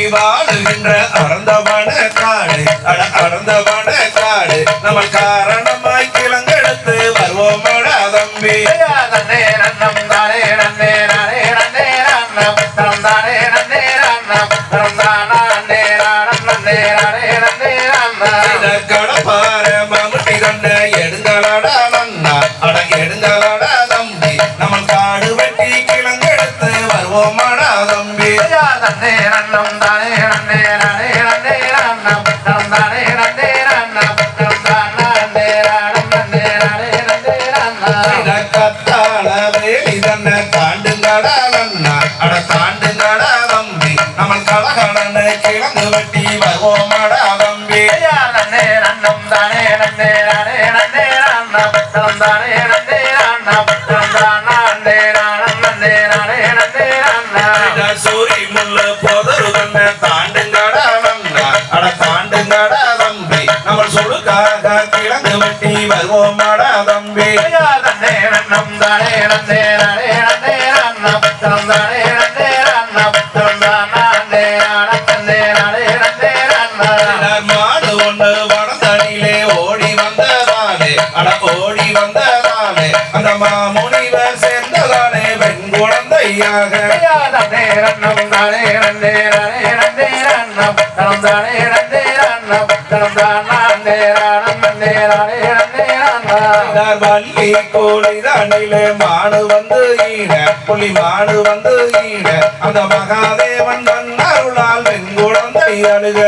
சிங்கம்புலி வாழுகின்ற அறந்தவன காடு அட அறந்தவன காடு நம்ம காரணமாய் கிளங்கெடுத்து வருவோமடா தம்பி. தன்னே ரன்னம் தானே நன்னே நானே நன்னே ரன்னம் தனம் தானே நன்னே ரன்னம் தனம் தானே நானம் நன்னே நானே நன்னே கடப்பார கண்ட எடுங்களாடா. கிளங்கெடுத்து வருவோமாடா தம்பி தன்னே ரன்னம் தானே நன்னே நானே நன்னே ரன்னம் தனம் தானே நன்னே ரன்னம் தனம் தானே நானம் நன்னே நானே நன்னே ரன்னம் கத்தாள வேலி தன்னை தாண்டுங்கடா நன்னா அட தாண்டுங்கடா தம்பி நம்ம கலகலன்னு கிழங்கு வெட்டி வருவோமாடா தம்பி நன்னே ரன்னம் தானே நன்னே நானே நன்னே ரன்னம் தனம் தானே நன்னே ரன்னம் தனம் தானே நானம் நன்னே நானே நன்னே கிழங்கு வெட்டி வருவோமாடா தம்பி தன்னே ரன்னம் தானே நன்னே நானே நன்னே ரன்னம் தனம் தானே நன்னே ரன்னம் தனம் தானே நானம் நன்னே நானே நன்னே ரன்னம் மாடு ஒன்று வடந்தடியிலே ஓடி வந்ததாலே அட ஓடி வந்ததாலே அந்த மாமுனிவர் சேர்ந்ததாலே பெண் குழந்தையாக தன்னே ரன்னம் தானே நன்னே நானே நன்னே ரன்னம் தனம் தானே நன்னே ரன்னம் தனம் தானே ரன்னம் வள்ளி கோழி தாண்டிலே மாடு வந்து ஈட புலி மாடு வந்து ஈட. அந்த மகாதேவன் தன்னருளால் பெண் குழந்தை அழுக.